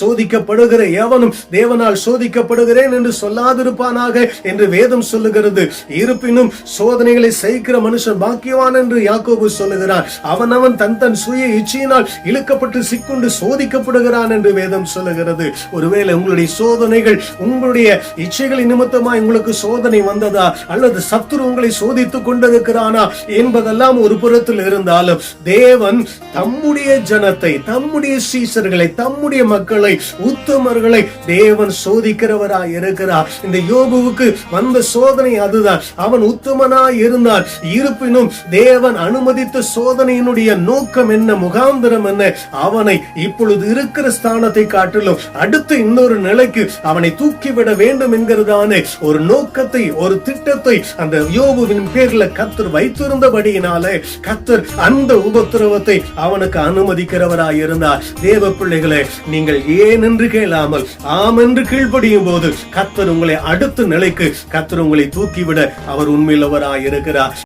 சோதிக்கப்படுகிற எவனும் தேவனால் சோதிக்கப்படுகிறேன் என்று சொல்லாதிருப்பானாக என்று வேதம் சொல்லுகிறது. இருப்பினும் சோதனைகளை சகிக்கிற மனுஷன் பாக்கியவான் என்று யாக்கோபு சொல்லுகிறார். அவன் அவன் தன் தன் சுய இச்சையினால் இழுக்கப்பட்டு சிக்குண்டு சோதிக்கப்படுகிறான் என்று வேதம் சொல்லுகிறது. ஒருவேளை உங்களுடைய சோதனைகள் உங்களுடைய இச்சைகளின் நிமித்தமாய் உங்களுக்கு சோதனை வந்ததா? அல்லது சத்துரு உங்களை சோதித்துக் கொண்டிருக்கிறானா என்பதெல்லாம் ஒரு புறத்தில் இருந்தாலும் தேவன் தம்முடைய ஜனத்தை தம்முடைய சீசர்களை தம்முடைய மக்களை நல்லவர்களை உத்தமர்களை தேவன் சோதிக்கிறவராய் இருக்கிறார். இந்த யோபுவுக்கு வந்த சோதனை அதுதான். அவன் உத்தமனாய் இருந்தான். இருப்பினும் தேவன் அனுமதித்த சோதனையினுடைய நோக்கம் என்ன முகாந்திரம் என்ன? அவனை இப்பொழுது இருக்கிற ஸ்தானத்தை காட்டிலும் அடுத்து இன்னொரு நிலைக்கு அவனை தூக்கிவிட வேண்டும் என்கிறதான ஒரு நோக்கத்தை ஒரு திட்டத்தை அந்த யோபுவின் பேர்ல கத்தர் வைத்திருந்தபடியினாலே கத்தர் அந்த உபத்திரவத்தை அவனுக்கு அனுமதிக்கிறவராய் இருந்தார். தேவ பிள்ளைகளே நீங்கள் ஏன் என்று கேளாமல் ஆம் என்று கீழ்ப்படியும் போது கத்தர் உங்களை அடுத்த நிலைக்கு கத்தர் உங்களை தூக்கிவிட அவர் உண்மையுள்ளவராய் இருக்கிறார்